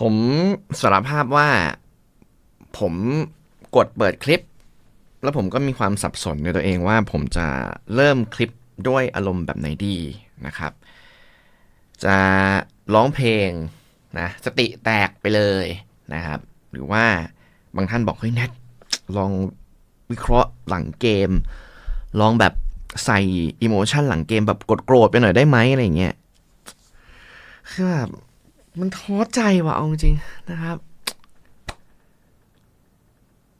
ผมสารภาพว่าผมกดเปิดคลิป แล้วผมก็มีความสับสนในตัวเองว่าผมจะเริ่มคลิปด้วยอารมณ์แบบไหนดีนะครับ จะร้องเพลงนะสติแตกไปเลยนะครับ หรือว่าบางท่านบอกเฮ้ยแนทลองวิเคราะห์หลังเกม ลองแบบใส่อิโมชันหลังเกมแบบกดโกรธไปหน่อยได้ไหมอะไรเงี้ยคือแบบ มันท้อใจว่ะเอาจริงนะครับ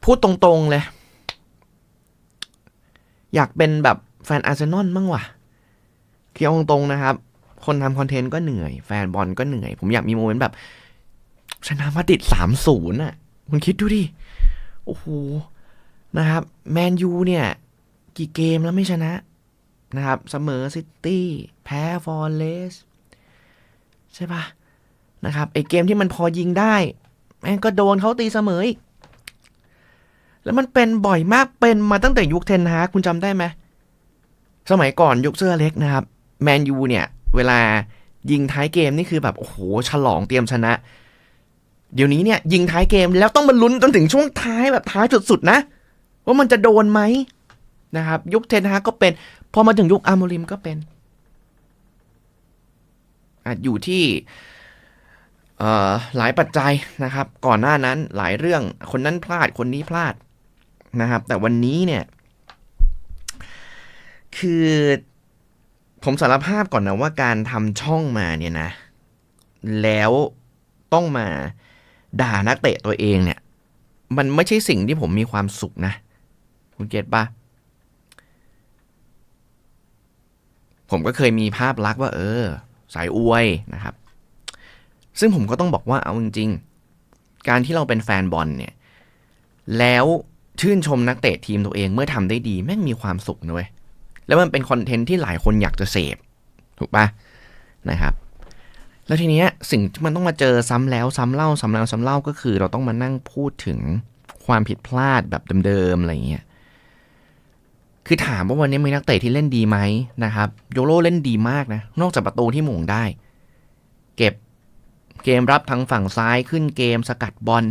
พูดตรงๆเลย อยากเป็นแบบแฟนอาร์เซนอลบ้งว่ะเคียวตรงๆนะครับ คนทำคอนเทนต์ก็เหนื่อย แฟนบอลก็เหนื่อย ผมอยากมีโมเมนต์แบบ ชนะมาติดสามศูนย์อะคุณคิดดูดิ โอ้โห นะครับ แมนยูเนี่ย กี่เกมแล้วไม่ชนะนะครับ เสมอซิตี้ แพ้ฟอร์เรสใช่ปะ นะครับไอเกมที่มันพอยิงได้ แม่งก็โดนเขาตีเสมออีก แล้วมันเป็นบ่อยมากเป็นมาตั้งแต่ยุคเทนฮาคุณจำได้ไหมสมัยก่อนยุคเสื้อเล็กนะครับแมนยูเนี่ย เวลายิงท้ายเกมนี่คือแบบ โอ้โห ฉลองเตรียมชนะ เดี๋ยวนี้เนี่ย ยิงท้ายเกมแล้วต้องมาลุ้นจนถึงช่วงท้ายแบบท้ายสุดๆนะ ว่ามันจะโดนไหมนะครับ ยุคเทนฮากก็เป็น พอมาถึงยุคอาร์โมริมก็เป็นออยู่ที่ หลายปัจจัยนะครับ ก่อนหน้านั้นหลายเรื่องคนนั้นพลาดคนนี้พลาดนะครับ แต่วันนี้เนี่ย คือผมสารภาพก่อนนะว่าการทำช่องมาเนี่ยนะ แล้วต้องมาด่านักเตะตัวเองเนี่ย มันไม่ใช่สิ่งที่ผมมีความสุขนะ คุณเก็ตปะผมก็เคยมีภาพลักษณ์ว่า เออ สายอวยนะครับ ซึ่งผมก็ต้องบอกว่าเอาจริงๆ การที่เราเป็นแฟนบอลเนี่ย แล้วชื่นชมนักเตะทีมตัวเองเมื่อทำได้ดีแม่งมีความสุขนะเว้ย แล้วมันเป็นคอนเทนต์ที่หลายคนอยากจะเสพ ถูกปะนะครับ แล้วทีเนี้ยสิ่งที่มันต้องมาเจอซ้ำแล้วซ้ำเล่าซ้ำแล้วซ้ำเล่าก็คือ เราต้องมานั่งพูดถึงความผิดพลาดแบบเดิมๆอะไรเงี้ย คือถามว่าวันนี้มีนักเตะที่เล่นดีไหมนะครับ โยโรเล่นดีมากนะ นอกจากประตูที่หม่งได้ เก็บ เกมรับทางฝั่งซ้ายขึ้นเกมสกัดบอล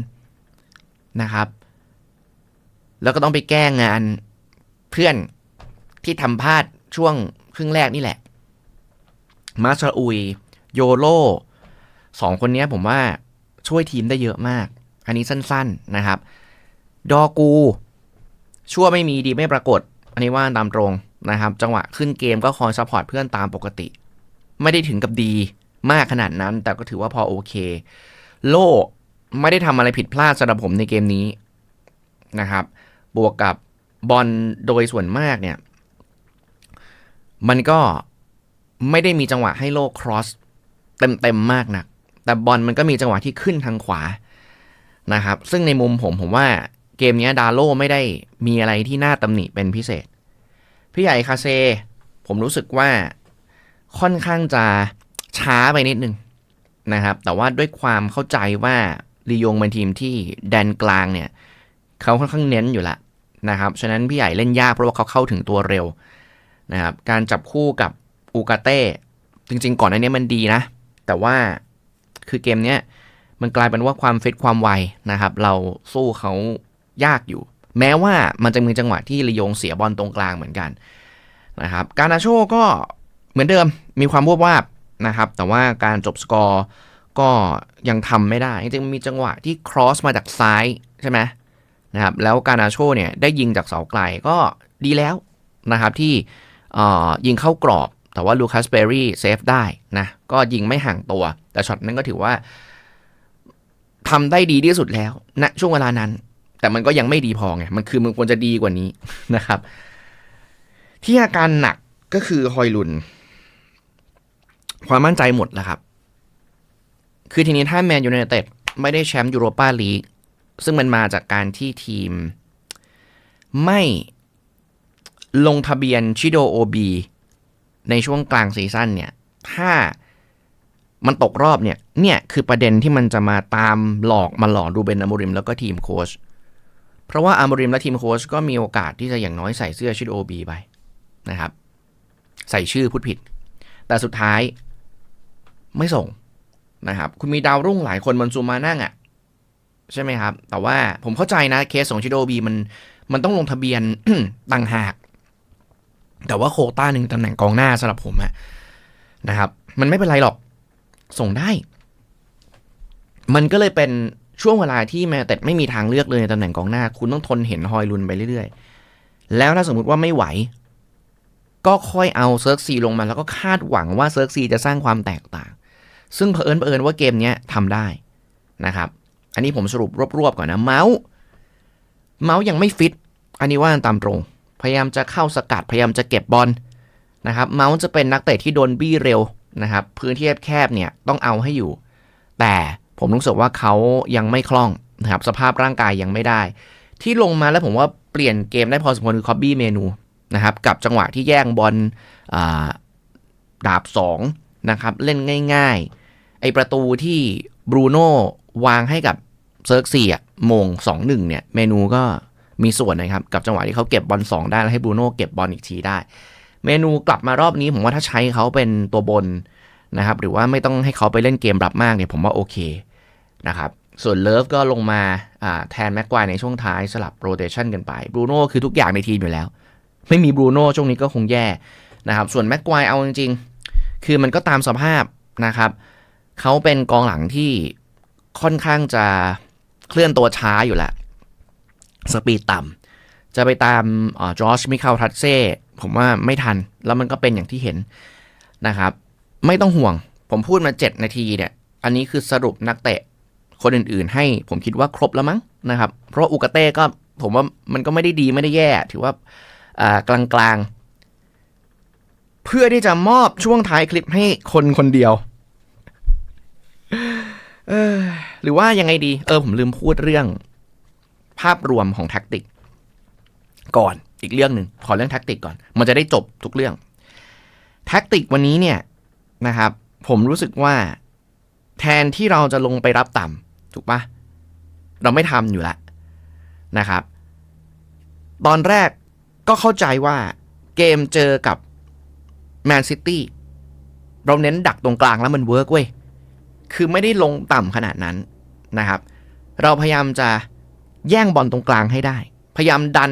นะครับ แล้วก็ต้องไปแก้งานเพื่อนที่ทำพลาดช่วงครึ่งแรกนี่แหละ มาชาอุย โยโรสองคนนี้ผมว่าช่วยทีมได้เยอะมาก อันนี้สั้นๆนะครับ ดอกู ชั่วไม่มีดีไม่ปรากฏ อันนี้ว่าตามตรงนะครับ จังหวะขึ้นเกมก็คอยซัพพอร์ตเพื่อนตามปกติ ไม่ได้ถึงกับดี มากขนาดนั้น แต่ก็ถือว่าพอโอเค โลไม่ได้ทำอะไรผิดพลาดสำหรับผมในเกมนี้นะครับ บวกกับบอลโดยส่วนมากเนี่ย มันก็ไม่ได้มีจังหวะให้โลครอสเต็มๆมากนัก แต่บอลมันก็มีจังหวะที่ขึ้นทางขวานะครับ ซึ่งในมุมผมผมว่าเกมนี้ดาโลไม่ได้มีอะไรที่น่าตำหนิเป็นพิเศษ พี่ใหญ่คาเซ ผมรู้สึกว่าค่อนข้างจะ ช้าไปนิดนึงนะครับ แต่ว่าด้วยความเข้าใจว่าลียงเป็นทีมที่แดนกลางเนี่ยเขาค่อนข้างเน้นอยู่ละนะครับ ฉะนั้นพี่ใหญ่เล่นยากเพราะว่าเขาเข้าถึงตัวเร็วนะครับ การจับคู่กับอูกาเต้จริง ๆ ก่อนอันนี้มันดีนะ แต่ว่าคือเกมเนี้ยมันกลายเป็นว่าความฟิตความไวนะครับ เราสู้เขายากอยู่ แม้ว่ามันจะมีจังหวะที่ลียงเสียบอลตรงกลางเหมือนกันนะครับ การนาโชก็เหมือนเดิมมีความวบวาบ นะครับ แต่ว่าการจบสกอร์ก็ยังทำไม่ได้ จริงๆมีจังหวะที่ครอสมาจากซ้ายใช่ไหมนะครับ แล้วการาโชเนี่ยได้ยิงจากเสาไกลก็ดีแล้วนะครับที่ยิงเข้ากรอบ แต่ว่าลูคัสเบอรี่เซฟได้นะ ก็ยิงไม่ห่างตัว แต่ช็อตนั้นก็ถือว่าทำได้ดีที่สุดแล้วณนะช่วงเวลานั้น แต่มันก็ยังไม่ดีพอไง มันคือมันควรจะดีกว่านี้นะครับ ที่อาการหนักก็คือฮอยลุน ความมั่นใจหมดแล้วครับ คือทีนี้ถ้าแมนยูไนเต็ดไม่ได้แชมป์ยูโรปาลีกซึ่งมันมาจากการที่ทีม ไม่ลงทะเบียนชิโดโอบีในช่วงกลางซีซั่นเนี่ย ถ้ามันตกรอบเนี่ย เนี่ยคือประเด็นที่มันจะมาตามหลอกมาหลอกดูเบนอามริมแล้วก็ทีมโค้ช เพราะว่าอามริมและทีมโค้ชก็มีโอกาสที่จะอย่างน้อยใส่เสื้อชิดโอบีไปนะครับ ใส่ชื่อพูดผิด แต่สุดท้าย ไม่ส่งนะครับ คุณมีดาวรุ่งหลายคนบนซูมานั่งอะ่ะ ใช่ไหมครับ แต่ว่าผมเข้าใจนะเคสของชิโดบีมันมันต้องลงทะเบียนต่างหาก แต่ว่าโคต้าหนึ่งตำแหน่งกองหน้าสำหรับผมอะนะครับ มันไม่เป็นไรหรอกส่งได้ มันก็เลยเป็นช่วงเวลาที่แมนแต่ไม่มีทางเลือกเลยในตำแหน่งกองหน้า คุณต้องทนเห็นฮอยลุนไปเรื่อยๆ แล้วถ้าสมมุติว่าไม่ไหว ก็ค่อยเอาเซิร์กซีลงมาแล้วก็คาดหวังว่าเซิร์กซีจะสร้างความแตกต่าง ซึ่งเผอิญเผอิญว่าเกมนี้ทำได้นะครับ อันนี้ผมสรุปรวบๆก่อนนะ เมาส์ เมาส์ยังไม่ฟิต อันนี้ว่าตามตรง พยายามจะเข้าสกัด พยายามจะเก็บบอลนะครับ เมาส์จะเป็นนักเตะที่โดนบี้เร็วนะครับ พื้นที่แคบๆเนี่ยต้องเอาให้อยู่ แต่ผมรู้สึกว่าเขายังไม่คล่องนะครับ สภาพร่างกายยังไม่ได้ ที่ลงมาแล้วผมว่าเปลี่ยนเกมได้พอสมควรคือคอบบี้เมนูนะครับ กับจังหวะที่แย่งบอลดาบ2นะครับ เล่นง่าย ๆ อประตูที่บรูโน่วางให้กับเซิร์กซี่อะมง2-1เนี่ย เมนูก็มีส่วนนะครับ กับจังหวะที่เขาเก็บบอล2ได้ แล้วให้บรูโน่เก็บบอลอีกทีได้ เมนูกลับมารอบนี้ผมว่าถ้าใช้เขาเป็นตัวบนนะครับ หรือว่าไม่ต้องให้เขาไปเล่นเกมรับมากเนี่ยผมว่าโอเคนะครับส่วนเลิฟก็ลงมาแทนแม็กควายในช่วงท้ายสลับโรเตชันกันไปบรูโน่คือทุกอย่างในทีมอยู่แล้ว ไม่มีบรูโน่ช่วงนี้ก็คงแย่นะครับ ส่วนแม็กควายเอาจริงๆ คือมันก็ตามสภาพนะครับ เขาเป็นกองหลังที่ค่อนข้างจะเคลื่อนตัวช้าอยู่แล้ว สปีดต่ำจะไปตามจอร์จมิคาลทัตเซ่ผมว่าไม่ทัน แล้วมันก็เป็นอย่างที่เห็นนะครับ ไม่ต้องห่วง ผมพูดมา 7 นาทีเนี่ย อันนี้คือสรุปนักเตะคนอื่นๆ ให้ผมคิดว่าครบแล้วมั้งนะครับ เพราะอุกาเต้ก็ผมว่ามันก็ไม่ได้ดีไม่ได้แย่ ถือว่ากลางๆ เพื่อที่จะมอบช่วงท้ายคลิปให้คนคนเดียว เออหรือว่ายังไงดี เออผมลืมพูดเรื่อง ภาพรวมของแท็กติก ก่อนอีกเรื่องหนึ่งขอเรื่องแท็กติกก่อน มันจะได้จบทุกเรื่อง แท็กติกวันนี้เนี่ยนะครับ ผมรู้สึกว่า แทนที่เราจะลงไปรับต่ำถูกปะเราไม่ทำอยู่แล้วนะครับ ตอนแรกก็เข้าใจว่าเกมเจอกับแมนซิตี้เราเน้นดักตรงกลางแล้วมันเวิร์กเว้ย คือไม่ได้ลงต่ำขนาดนั้นนะครับ เราพยายามจะแย่งบอลตรงกลางให้ได้ พยายามดัน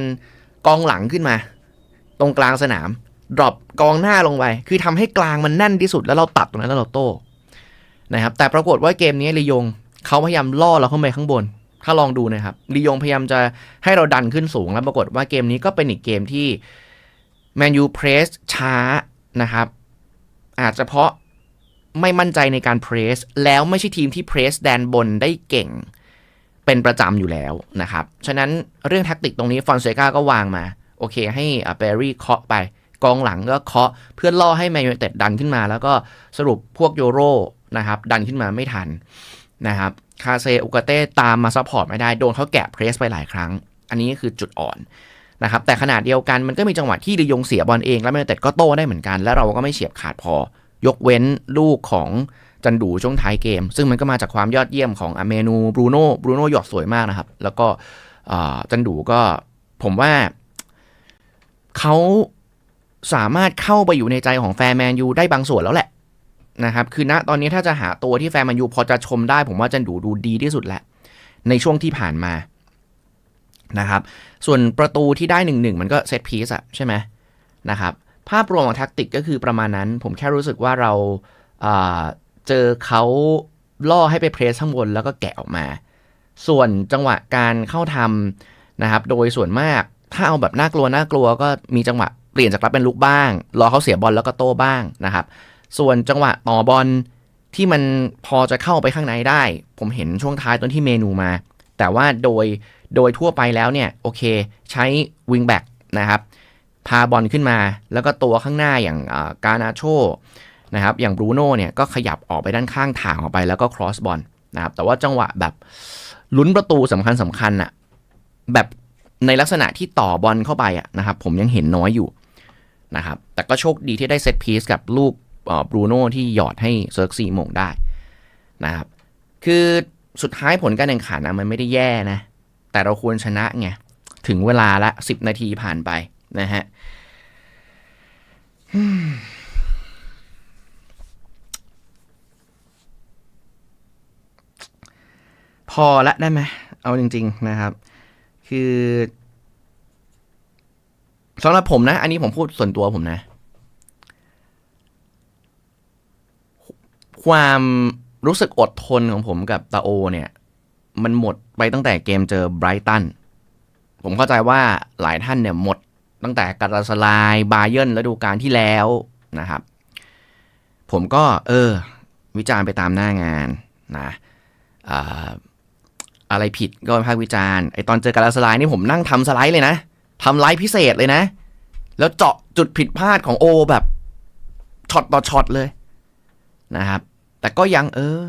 กองหลังขึ้นมา ตรงกลางสนามดรอปกองหน้าลงไป คือทำให้กลางมันแน่นที่สุดแล้วเราตัดตรงนั้นแล้วเราโต้นะครับ แต่ปรากฏว่าเกมนี้ลียงเขาพยายามล่อเราเข้าไปข้างบน ถ้าลองดูนะครับลียงพยายามจะให้เราดันขึ้นสูง แล้วปรากฏว่าเกมนี้ก็เป็นอีกเกมที่แมนยูเพรสช้านะครับ อาจจะเพราะ ไม่มั่นใจในการเพรสแล้วไม่ใช่ทีมที่เพรสแดนบนได้เก่ง เป็นประจำอยู่แล้วนะครับ ฉะนั้นเรื่องแท็กติกตรงนี้ฟอนเซกาก็วางมา โอเค ให้เบร์รี่เคาะไป กองหลังก็เคาะเพื่อล่อให้แมนยูเต็ดดันขึ้นมา แล้วก็สรุปพวกโยโรนะครับ ดันขึ้นมาไม่ทันนะครับคาเซอุกาเต้ตามมาซัพพอร์ตไม่ได้โดนเขาแกะเพรสไปหลายครั้ง อันนี้คือจุดอ่อนนะครับแต่ขนาดเดียวกันมันก็มีจังหวะที่ดิยงเสียบอลเอง แล้วแมนยูเต็ดก็โต้ได้เหมือนกัน แล้วเราก็ไม่เฉียบขาดพอ ยกเว้นลูกของจันดูช่วงท้ายเกม ซึ่งมันก็มาจากความยอดเยี่ยมของอเมนูบรูโน่บรูโน่หยอดสวยมากนะครับ แล้วก็จันดูก็ผมว่าเขาสามารถเข้าไปอยู่ในใจของแฟนแมนยูได้บางส่วนแล้วแหละนะครับคือณตอนนี้ถ้าจะหาตัวที่แฟนแมนยูพอจะชมได้ ผมว่าจันดูดูดีที่สุดแหละ ในช่วงที่ผ่านมานะครับ ส่วนประตูที่ได้หนึ่งหนึ่งมันก็เซตพีซอะใช่ไหมนะครับ ภาพรวมของแท็กติกก็คือประมาณนั้น ผมแค่รู้สึกว่าเราเจอเขาล่อให้ไปเพรสข้างบนแล้วก็แกะออกมา ส่วนจังหวะการเข้าทำนะครับ โดยส่วนมากถ้าเอาแบบน่ากลัวน่ากลัวก็มีจังหวะเปลี่ยนจากรับเป็นลุกบ้าง รอเขาเสียบอลแล้วก็โต้บ้างนะครับ ส่วนจังหวะต่อบอลที่มันพอจะเข้าไปข้างในได้ ผมเห็นช่วงท้ายตอนที่เมนูมา แต่ว่าโดยโดยทั่วไปแล้วเนี่ยโอเค ใช้วิงแบ็กนะครับ พาบอลขึ้นมา แล้วก็ตัวข้างหน้าอย่างกานาโชนะครับอย่างบรูโน่เนี่ยก็ขยับออกไปด้านข้างทางออกไปแล้วก็ครอสบอลนะครับแต่ว่าจังหวะแบบลุ้นประตูสำคัญสำคัญอะแบบในลักษณะที่ต่อบอลเข้าไปอะนะครับผมยังเห็นน้อยอยู่นะครับแต่ก็โชคดีที่ได้เซตพีซกับลูกบรูโน่ที่หยอดให้เซิร์กซีมงได้นะครับคือสุดท้ายผลการแข่งขันนะมันไม่ได้แย่นะ แต่เราควรชนะไง ถึงเวลาละ 10 นาทีผ่านไป นะฮะพอละได้ไหมเอาจริง ๆ นะครับ คือสำหรับผมนะ อันนี้ผมพูดส่วนตัวผมนะ ความรู้สึกอดทนของผมกับตาโอ เนี่ย มันหมดไปตั้งแต่เกมเจอไบรตันผมเข้าใจว่าหลายท่านเนี่ยหมด ตั้งแต่กาตาสลายบาเยร์นฤดูกาลที่แล้วนะครับ ผมก็เออ วิจารณ์ไปตามหน้างานนะอ่าอะไรผิดก็พากวิจารณ์ไอตอนเจอกาตาสลายนี่ผมนั่งทำสไลด์เลยนะทำไลฟ์พิเศษเลยนะ แล้วเจาะจุดผิดพลาดของโอแบบช็อตต่อช็อตเลยนะครับ แต่ก็ยังเออ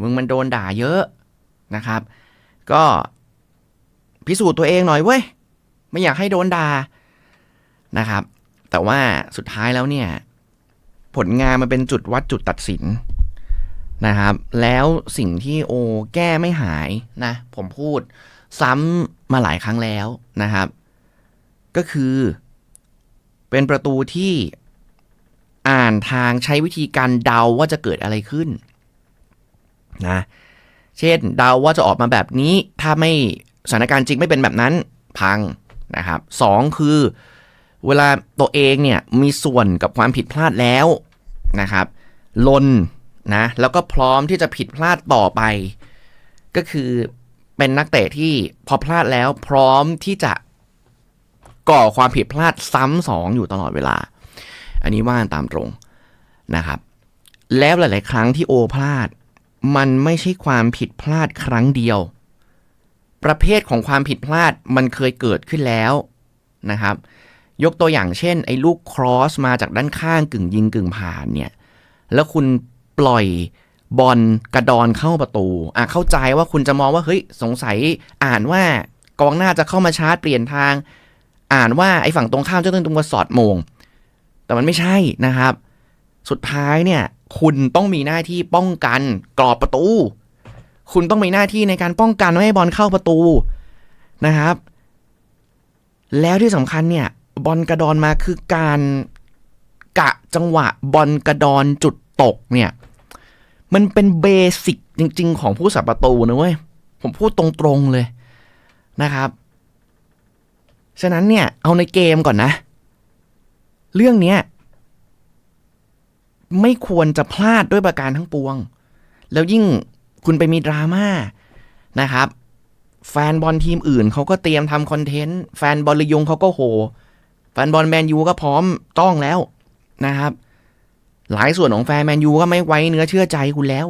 มึงมันโดนด่าเยอะนะครับ ก็พิสูจน์ตัวเองหน่อยเว้ย ไม่อยากให้โดนด่านะครับ แต่ว่าสุดท้ายแล้วเนี่ย ผลงานมันเป็นจุดวัดจุดตัดสินนะครับ แล้วสิ่งที่โอแก้ไม่หายนะ ผมพูดซ้ำมาหลายครั้งแล้วนะครับ ก็คือ เป็นประตูที่อ่านทางใช้วิธีการเดาว่าจะเกิดอะไรขึ้นนะ เช่นเดาว่าจะออกมาแบบนี้ ถ้าไม่สถานการณ์จริงไม่เป็นแบบนั้น พัง นะครับสองคือ เวลาตัวเองเนี่ยมีส่วนกับความผิดพลาดแล้วนะครับลนนะแล้วก็พร้อมที่จะผิดพลาดต่อไป ก็คือเป็นนักเตะที่พอพลาดแล้วพร้อมที่จะก่อความผิดพลาดซ้ำสองอยู่ตลอดเวลา อันนี้ว่าตามตรงนะครับ แล้วหลาย ๆ ครั้งที่โอพลาด มันไม่ใช่ความผิดพลาดครั้งเดียว ประเภทของความผิดพลาดมันเคยเกิดขึ้นแล้วนะครับ ยกตัวอย่างเช่น ไอ้ลูกครอสมาจากด้านข้างกึ่งยิงกึ่งผ่านเนี่ย แล้วคุณปล่อยบอลกระดอนเข้าประตูอะเข้าใจว่าคุณจะมองว่าเฮ้ยสงสัยอ่านว่ากองหน้าจะเข้ามาชาร์จเปลี่ยนทาง อ่านว่าไอ้ฝั่งตรงข้ามจะต้องตรงมาสอดมง แต่มันไม่ใช่นะครับ สุดท้ายเนี่ย คุณต้องมีหน้าที่ป้องกันกรอบประตู คุณต้องมีหน้าที่ในการป้องกันไม่ให้บอลเข้าประตูนะครับ แล้วที่สำคัญเนี่ย บอลกระดอนมาคือการกะจังหวะบอลกระดอนจุดตกเนี่ย มันเป็นเบสิกจริง ๆ ของผู้สับประตูนะเว้ย ผมพูดตรงๆเลยนะครับ ฉะนั้นเนี่ย เอาในเกมก่อนนะ เรื่องเนี้ยไม่ควรจะพลาดด้วยประการทั้งปวง แล้วยิ่ง คุณไปมีดราม่านะครับ แฟนบอลทีมอื่นเขาก็เตรียมทำคอนเทนต์ แฟนบอลระยงเขาก็โห แฟนบอลแมนยูก็พร้อมต้องแล้วนะครับ หลายส่วนของแฟนแมนยูก็ไม่ไว้เนื้อเชื่อใจคุณแล้ว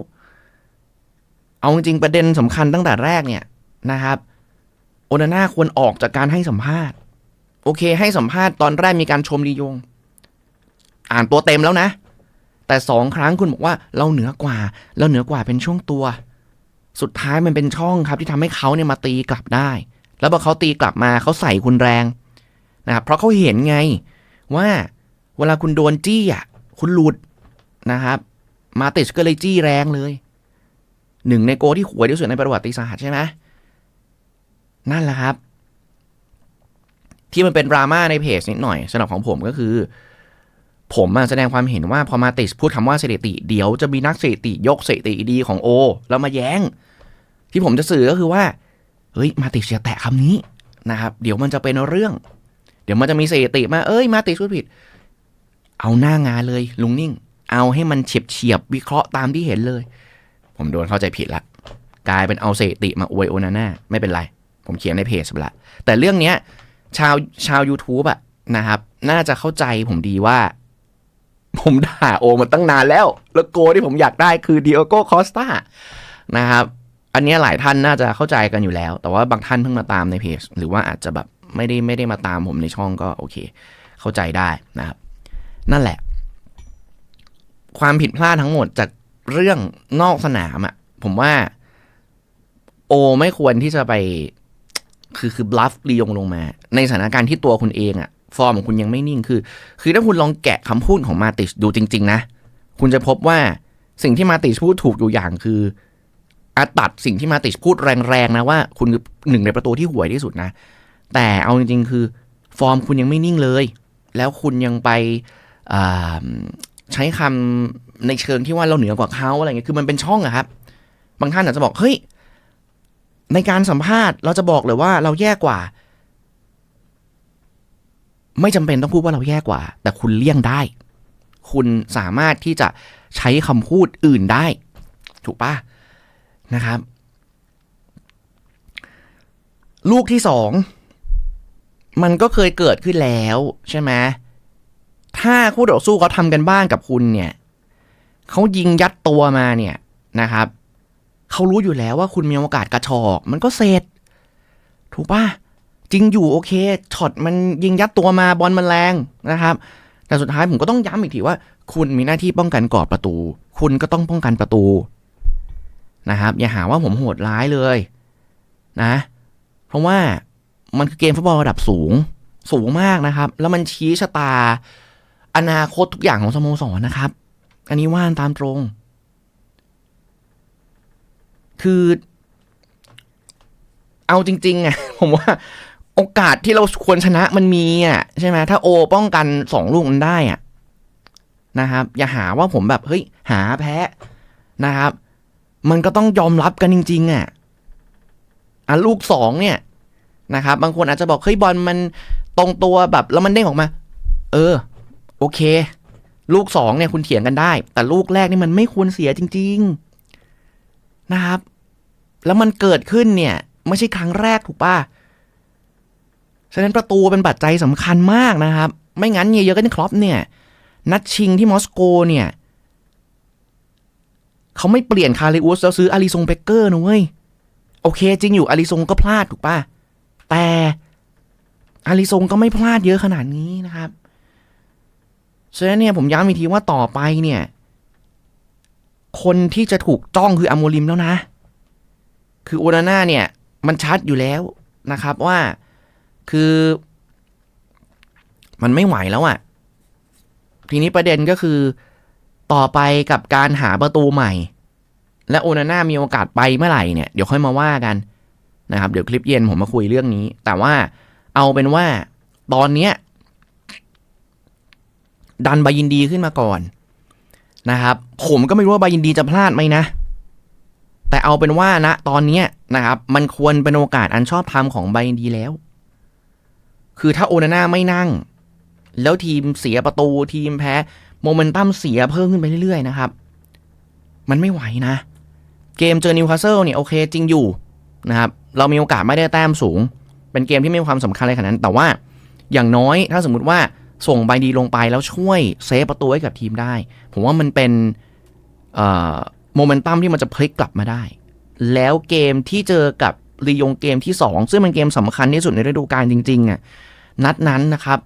เอาจริงประเด็นสำคัญตั้งแต่แรกเนี่ยนะครับ โอนาน่าควรออกจากการให้สัมภาษณ์ โอเค ให้สัมภาษณ์ตอนแรกมีการชมดียง อ่านตัวเต็มแล้วนะ แต่สองครั้งคุณบอกว่าเราเหนือกว่า เราเหนือกว่าเป็นช่วงตัว สุดท้ายมันเป็นช่องครับที่ทำให้เขาเนี่ยมาตีกลับได้ แล้วพอเขาตีกลับมาเขาใส่คุณแรงนะครับเพราะเขาเห็นไงว่าเวลาคุณโดนจี้อะคุณหลุดนะครับ มาติชก็เลยจี้แรงเลยหนึ่งในโกที่หวยที่สุดในประวัติศาสตร์ใช่ไหมนั่นแหละครับ ที่มันเป็นดราม่าในเพจนิดหน่อยสำหรับของผมก็คือ ผมแสดงความเห็นว่าพอมาติชพูดคำว่าสถิติเดี๋ยวจะมีนักสถิติยกสถิติดีของโอ แล้วมาแย้ง ที่ผมจะสื่อก็คือว่าเฮ้ยมาติชอย่าแตะคำนี้นะครับเดี๋ยวมันจะเป็นเรื่อง เดี๋ยวมันจะมีสถิติมาเอ้ยมาติชพูดผิด เอาหน้างานเลยลุงนิ่ง เอาให้มันเฉียบเฉียบวิเคราะห์ตามที่เห็นเลย ผมโดนเข้าใจผิดละกลายเป็นเอาสถิติมาอวยโอนาน่าไม่เป็นไรผมเขียนในเพจไปละแต่เรื่องเนี้ยชาวชาว YouTube อะนะครับ น่าจะเข้าใจผมดีว่า ผมด่าโอมาตั้งนานแล้ว แล้วโกที่ผมอยากได้คือดิโอโกคอสตานะครับ อันนี้หลายท่านน่าจะเข้าใจกันอยู่แล้ว แต่ว่าบางท่านเพิ่งมาตามในเพจ หรือว่าอาจจะแบบไม่ได้ไม่ได้มาตามผมในช่องก็โอเค เข้าใจได้นะครับ นั่นแหละ ความผิดพลาดทั้งหมดจากเรื่องนอกสนามอะผมว่า โอไม่ควรที่จะไป คือคือบลัฟลียงลงมา ในสถานการณ์ที่ตัวคุณเองอะ ฟอร์มของคุณยังไม่นิ่งคือ คือถ้าคุณลองแกะคำพูดของมาติชดูจริง ๆ นะ คุณจะพบว่าสิ่งที่มาติชพูดถูกอยู่อย่างคืออาตัดสิ่งที่มาติชพูดแรงๆนะว่า คุณคือหนึ่งในประตูที่ห่วยที่สุดนะ แต่เอาจริง ๆ คือฟอร์มคุณยังไม่นิ่งเลย แล้วคุณยังไปใช้คำในเชิงที่ว่าเราเหนือกว่าเขาอะไรเงี้ยคือมันเป็นช่องอะครับ บางท่านอาจจะบอกเฮ้ยในการสัมภาษณ์เราจะบอกเลยว่าเราแย่กว่า ไม่จำเป็นต้องพูดว่าเราแย่กว่า แต่คุณเลี่ยงได้ คุณสามารถที่จะใช้คำพูดอื่นได้ ถูกปะนะครับ ลูกที่สองมันก็เคยเกิดขึ้นแล้วใช่ไหมถ้าคู่ต่อสู้เขาทำกันบ้านกับคุณเนี่ยเขายิงยัดตัวมาเนี่ยนะครับเขารู้อยู่แล้วว่าคุณมีโอกาสกระชอก มันก็เสร็จ ถูกปะ จริงอยู่โอเคช็อตมันยิงยัดตัวมาบอลมันแรงนะครับ แต่สุดท้ายผมก็ต้องย้ำอีกทีว่า คุณมีหน้าที่ป้องกันกรอบประตู คุณก็ต้องป้องกันประตูนะครับอย่าหาว่าผมโหดร้ายเลยนะ เพราะว่ามันคือเกมฟุตบอลระดับสูงสูงมากนะครับ แล้วมันชี้ชะตา อนาคตทุกอย่างของสโมสรนะครับ อันนี้ว่านตามตรง คือ เอาจริงๆอะผมว่า โอกาสที่เราควรชนะมันมีอะใช่ไหมถ้าโอป้องกันสองลูกมันได้อะนะครับ อย่าหาว่าผมแบบเฮ้ยหาแพ้นะครับ มันก็ต้องยอมรับกันจริง ๆ อะอะลูกสองเนี่ยนะครับ บางคนอาจจะบอกเฮ้ยบอลมันตรงตัวแบบ แล้วมันเด้งออกมา เออ โอเค ลูกสองเนี่ยคุณเถียงกันได้ แต่ลูกแรกนี่มันไม่ควรเสียจริง ๆนะครับ แล้วมันเกิดขึ้นเนี่ย ไม่ใช่ครั้งแรกถูกป่ะ ฉะนั้นประตูเป็นปัจจัยสำคัญมากนะครับ ไม่งั้นเยเยอะกันครอปเนี่ย นัดชิงที่มอสโกเนี่ย เขาไม่เปลี่ยนคาริอุสแล้วซื้ออาริซงเบเกอร์นะเว้ย โอเคจริงอยู่อาริซงก็พลาดถูกป่ะ แต่อาริซงก็ไม่พลาดเยอะขนาดนี้นะครับฉะนั้นเนี่ยผมย้ำอีกทีว่าต่อไปเนี่ย คนที่จะถูกจ้องคืออโมริมแล้วนะ คือโอนาน่าเนี่ย มันชัดอยู่แล้วนะครับว่า คือ มันไม่ไหวแล้วอะ่ะ ทีนี้ประเด็นก็คือต่อไปกับการหาประตูใหม่ และโอนาน่ามีโอกาสไปเมื่อไหร่เนี่ย เดี๋ยวค่อยมาว่ากันนะครับ เดี๋ยวคลิปเย็นผมมาคุยเรื่องนี้ แต่ว่าเอาเป็นว่าตอนเนี้ยดันบายินดีขึ้นมาก่อนนะครับ ผมก็ไม่รู้ว่าบายินดีจะพลาดไหมนะ แต่เอาเป็นว่านะ ตอนเนี้ยนะครับ มันควรเป็นโอกาสอันชอบธรรมของบายินดีแล้ว คือถ้าโอนาน่าไม่นั่ง แล้วทีมเสียประตูทีมแพ้โมเมนตัมเสียเพิ่มขึ้นไปเรื่อยๆนะครับ มันไม่ไหวนะ เกมเจอนิวคาสเซิลเนี่ยโอเคจริงอยู่นะครับ เรามีโอกาสไม่ได้แต้มสูง เป็นเกมที่ไม่มีความสำคัญอะไรขนาดนั้น แต่ว่าอย่างน้อยถ้าสมมุติว่าส่งใบดีลงไปแล้วช่วยเซฟประตูให้กับทีมได้ ผมว่ามันเป็นโมเมนตัมที่มันจะพลิกกลับมาได้ แล้วเกมที่เจอกับรียงเกมที่ 2 ซึ่งเป็นเกมสำคัญที่สุดในฤดูกาลจริงๆอะ นัดนั้นนะครับ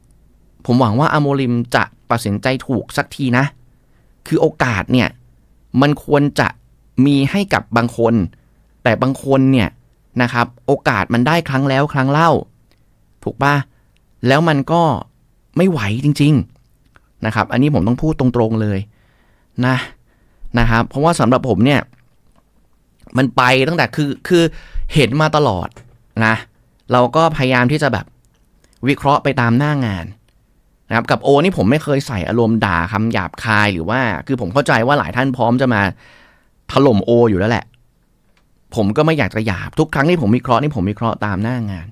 ผมหวังว่าอโมริมจะตัดสินใจถูกสักทีนะ คือโอกาสเนี่ย มันควรจะมีให้กับบางคน แต่บางคนเนี่ยนะครับ โอกาสมันได้ครั้งแล้วครั้งเล่า ถูกปะแล้วมันก็ไม่ไหวจริง ๆนะครับ อันนี้ผมต้องพูดตรงๆเลยนะนะครับ เพราะว่าสำหรับผมเนี่ย มันไปตั้งแต่คือคือเห็นมาตลอดนะ เราก็พยายามที่จะแบบ วิเคราะห์ไปตามหน้างานนะครับกับโอนี่ผมไม่เคยใส่อารมณ์ด่าคำหยาบคายหรือว่า คือผมเข้าใจว่าหลายท่านพร้อมจะมาถล่มโออยู่แล้วแหละ ผมก็ไม่อยากจะหยาบทุกครั้งที่ผมวิเคราะห์นี่ผมวิเคราะห์ตามหน้างาน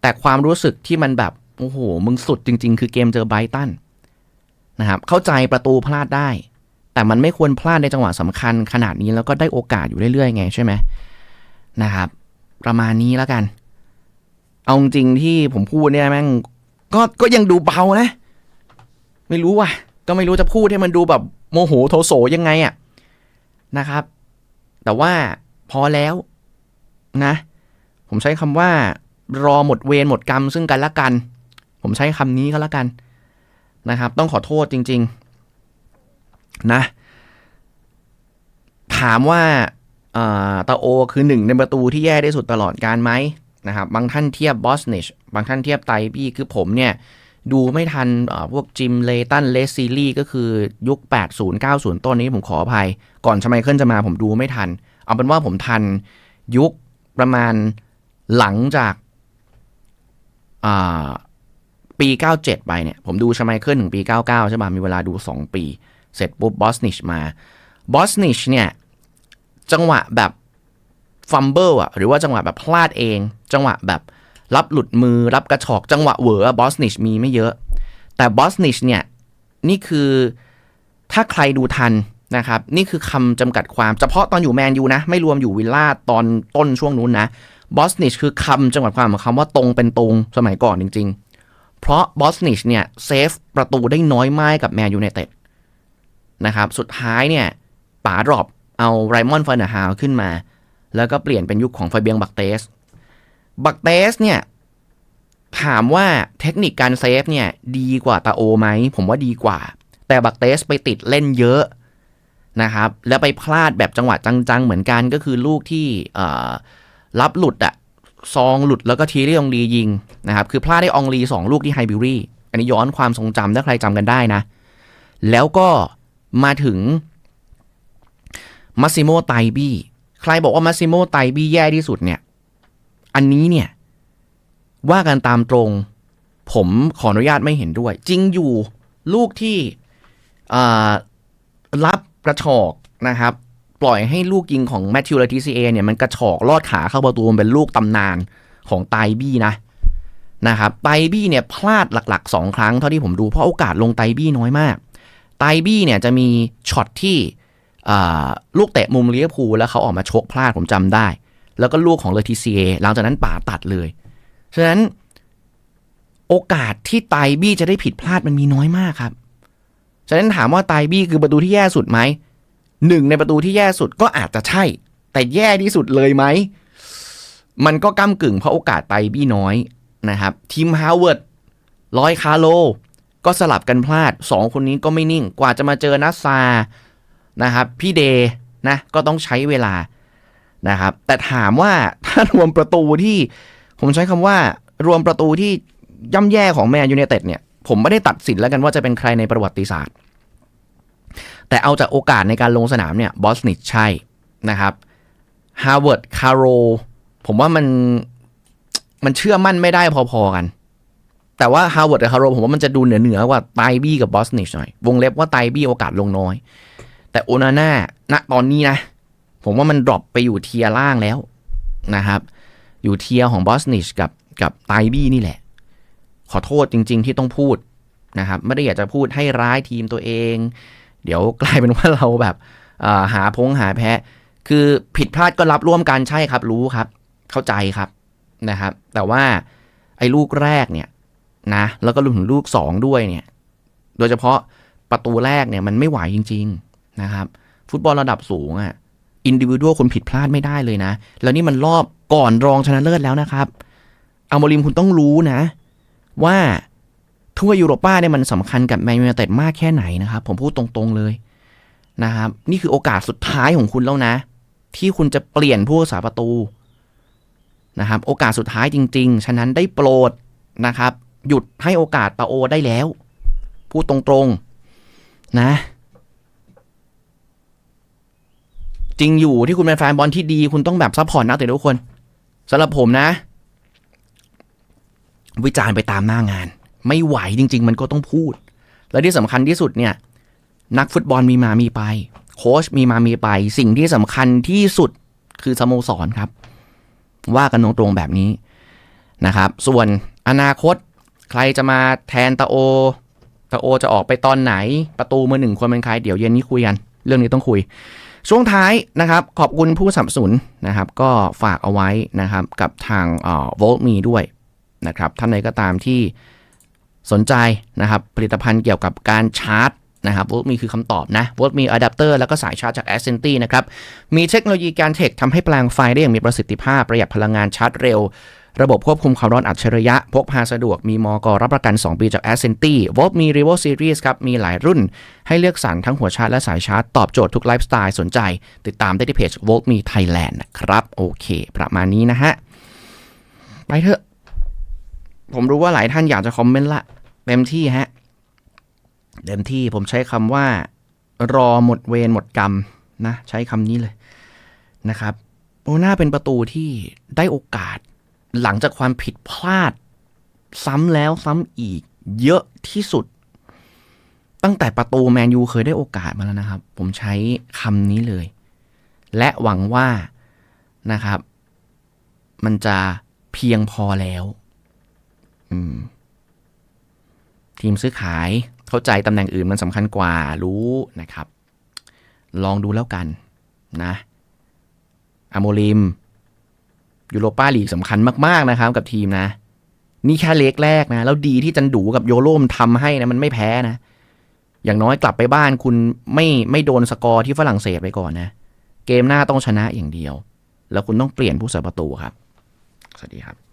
แต่ความรู้สึกที่มันแบบโอ้โหมึงสุดจริง ๆ คือเกมเจอไบตันนะครับเข้าใจประตูพลาดได้ แต่มันไม่ควรพลาดในจังหวะสำคัญขนาดนี้แล้วก็ได้โอกาสอยู่เรื่อยๆไงใช่ไหมนะครับ ประมาณนี้แล้วกัน เอาจริงที่ผมพูดเนี่ยแม่งก็ก็ยังดูเบานะ ไม่รู้ว่ะ ก็ไม่รู้จะพูดให้มันดูแบบโมโหโทโสยังไงอะนะครับ แต่ว่าพอแล้วนะ ผมใช้คำว่า รอหมดเวรหมดกรรมซึ่งกันและกัน ผมใช้คำนี้ก็แล้วกันนะครับ ต้องขอโทษจริง ๆ นะ ถามว่าตาโอคือหนึ่งในประตูที่แย่ที่สุดตลอดการไหม นะครับ บางท่านเทียบบอสเนชบางท่านเทียบไตปี้คือผมเนี่ย ดูไม่ทันพวกจิมเลตันเลสซีรีก็คือยุค 80 90 ต้นนี้ผมขออภัย ก่อนชไมเคิลจะมาผมดูไม่ทัน เอาเป็นว่าผมทันยุคประมาณหลังจากปี 97 ไปเนี่ย ผมดูชไมเคิลถึงปี 99 ใช่ไหมมีเวลาดู 2 ปี เสร็จปุ๊บบอสนิชมาบอสนิชเนี่ย จังหวะแบบฟัมเบิลอะหรือว่าจังหวะแบบพลาดเอง จังหวะแบบรับหลุดมือรับกระชอกจังหวะเหวอบอสนิชมีไม่เยอะ แต่บอสนิชเนี่ย นี่คือถ้าใครดูทันนะครับ นี่คือคำจำกัดความ เฉพาะตอนอยู่แมนยูนะ ไม่รวมอยู่วิลล่าตอนต้นช่วงนู้นนะบอสนิชคือคำจำกัดความของคำว่าตรงเป็นตรงสมัยก่อนจริง ๆ เพราะบอสนิชเนี่ยเซฟประตูได้น้อยมากกับแมนยูไนเต็ดนะครับสุดท้ายเนี่ยป๋าดรอปเอาไรมอนฟานเนอร์ฮาวขึ้นมา แล้วก็เปลี่ยนเป็นยุคของไฟเบียงบักเตส บักเตสเนี่ยถามว่าเทคนิคการเซฟเนี่ยดีกว่าตาโอไหม ผมว่าดีกว่า แต่บักเตสไปติดเล่นเยอะนะครับ แล้วไปพลาดแบบจังหวะจังๆ เหมือนกันก็คือลูกที่รับหลุดอะซองหลุดแล้วก็ทีเรียองลียิงนะครับ คือพลาดได้องลีสองลูกที่ไฮบิวรี่ อันนี้ย้อนความทรงจำถ้าใครจำกันได้นะ แล้วก็มาถึงมาซิโมไตบี้ใครบอกว่ามาซิโมไตบี้แย่ที่สุดเนี่ย อันนี้เนี่ยว่ากันตามตรง ผมขออนุญาตไม่เห็นด้วย จริงอยู่ลูกที่รับกระชอกนะครับ ปล่อยให้ลูกยิงของแมทธิวเลติซีเอเนี่ยมันกระชอกลอดขาเข้าประตูมันเป็นลูกตำนานของไตบี้นะนะครับไตบี้เนี่ยพลาดหลักๆ 2 ครั้งเท่าที่ผมดูเพราะโอกาสลงไตบี้น้อยมาก ไตบี้เนี่ยจะมีช็อตที่ลูกเตะมุมเลี้ยพูลแล้วเขาออกมาชกพลาดผมจำได้ แล้วก็ลูกของเลติซีเอหลังจากนั้นป่าตัดเลย ฉะนั้นโอกาสที่ไตบี้จะได้ผิดพลาดมันมีน้อยมากครับ ฉะนั้นถามว่าไตบี้คือประตูที่แย่สุดไหมหนึ่งในประตูที่แย่สุดก็อาจจะใช่ แต่แย่ที่สุดเลยไหม มันก็ก้ากึ่งเพราะโอกาสไตบี้น้อยนะครับ ทีมฮาวเวิร์ดลอยคาโล ก็สลับกันพลาดสองคนนี้ก็ไม่นิ่ง กว่าจะมาเจอนัสซานะครับ พี่เดนะก็ต้องใช้เวลา นะครับ แต่ถามว่าถ้ารวมประตูที่ผมใช้คำว่ารวมประตูที่ย่ำแย่ของแมนยูเนเต็ดเนี่ย ผมไม่ได้ตัดสินแล้วกันว่าจะเป็นใครในประวัติศาสตร์ แต่เอาจากโอกาสในการลงสนามเนี่ยบอสนิชใช่นะครับฮาร์วาร์ดคาร์โรผมว่ามันมันเชื่อมั่นไม่ได้พอๆกัน แต่ว่าฮาร์วาร์ดกับคาร์โรผมว่ามันจะดูเหนือเหนือกว่าไตบี้กับบอสนิชหน่อย วงเล็บว่าไตบี้โอกาสลงน้อย แต่โอนาน่าณตอนนี้นะ ผมว่ามันดรอปไปอยู่เทียล่างแล้วนะครับ อยู่เทียของบอสนิชกับกับไตบี้นี่แหละ ขอโทษจริง ๆ ที่ต้องพูดนะครับ ไม่ได้อยากจะพูดให้ร้ายทีมตัวเอง เดี๋ยวกลายเป็นว่าเราแบบหาพงหาแพ้ คือผิดพลาดก็รับร่วมกันใช่ครับ รู้ครับ เข้าใจครับนะครับ แต่ว่าไอ้ลูกแรกเนี่ยนะ แล้วก็รวมถึงลูกสองด้วยเนี่ย โดยเฉพาะประตูแรกเนี่ยมันไม่ไหวจริง ๆนะครับ ฟุตบอลระดับสูงอะ่ะ อินดิวิวดคุณผิดพลาดไม่ได้เลยนะ แล้วนี่มันรอบก่อนรองชนะเลิศแล้วนะครับอัลโมริมคุณต้องรู้นะ ว่าทั่วยุโรป้าเนี่ยมันสำคัญกับแมนยูเต็ดมากแค่ไหนนะครับ ผมพูดตรงๆเลยนะครับ นี่คือโอกาสสุดท้ายของคุณแล้วนะ ที่คุณจะเปลี่ยนผู้สาประตูนะครับ โอกาสสุดท้ายจริง ๆ ฉะนั้นได้โปรดนะครับ หยุดให้โอกาสปาโอได้แล้ว พูดตรงๆ นะ จริงอยู่ที่คุณเป็นแฟนบอลที่ดี คุณต้องแบบซัพพอร์ตนักเตะทุกคนสำหรับผมนะ วิจารณ์ไปตามหน้างาน ไม่ไหวจริง ๆ มันก็ต้องพูด และที่สำคัญที่สุดเนี่ย นักฟุตบอลมีมามีไป โค้ชมีมามีไป สิ่งที่สำคัญที่สุดคือสโมสรครับ ว่ากันตรงๆแบบนี้นะครับ ส่วนอนาคตใครจะมาแทนตาโอตาโอจะออกไปตอนไหนประตูมือหนึ่งควรเป็นใครเดี๋ยวเย็นนี้คุยกัน เรื่องนี้ต้องคุย ช่วงท้ายนะครับขอบคุณผู้สนับสนุนนะครับ ก็ฝากเอาไว้นะครับกับทางเอ่อ Volt Me ด้วยนะครับท่านใดก็ตามที่สนใจนะครับผลิตภัณฑ์เกี่ยวกับการชาร์จนะครับ Volt Me คือคำตอบนะ Volt Me Adapter แล้วก็สายชาร์จจาก a s c e n t y นะครับ มีเทคโนโลยีการเทคทำให้แปลงไฟได้อย่างมีประสิทธิภาพ ประหยัดพลังงานชาร์จเร็ว ระบบควบคุมความร้อนอัจฉริยะ พกพาสะดวกมีมอกรับประกัน 2 ปีจาก a s c e n t y Volt Me Revo Series ครับ มีหลายรุ่น ให้เลือกสรรทั้งหัวชาร์จและสายชาร์จ ตอบโจทย์ทุกไลฟ์สไตล์สนใจ ติดตามได้ที่เพจ Volt Me Thailand นะครับ โอเค ประมาณนี้นะฮะ ไปเถอะ ผมรู้ว่าหลายท่านอยากจะคอมเมนต์ละเต็มที่ฮะเต็มที่ผมใช้คำว่า รอหมดเวรหมดกรรมนะ ใช้คำนี้เลยนะครับโอน่าเป็นประตูที่ได้โอกาส หลังจากความผิดพลาด ซ้ำแล้วซ้ำอีก เยอะที่สุด ตั้งแต่ประตูแมนยูเคยได้โอกาสมาแล้วนะครับ ผมใช้คำนี้เลย และหวังว่านะครับ มันจะเพียงพอแล้วทีมซื้อขายเข้าใจตำแหน่งอื่นมันสำคัญกว่ารู้นะครับ ลองดูแล้วกันนะอโมลิม ยูโรป้าลีกสำคัญมากๆนะครับกับทีมนะ นี่แค่เล็กแรกนะ แล้วดีที่จันดูกับโยโรมทำให้นะ มันไม่แพ้นะ อย่างน้อยกลับไปบ้านคุณไม่ไม่โดนสกอร์ที่ฝรั่งเศสไปก่อนนะ เกมหน้าต้องชนะอย่างเดียว แล้วคุณต้องเปลี่ยนผู้สาประตูครับ สวัสดีครับ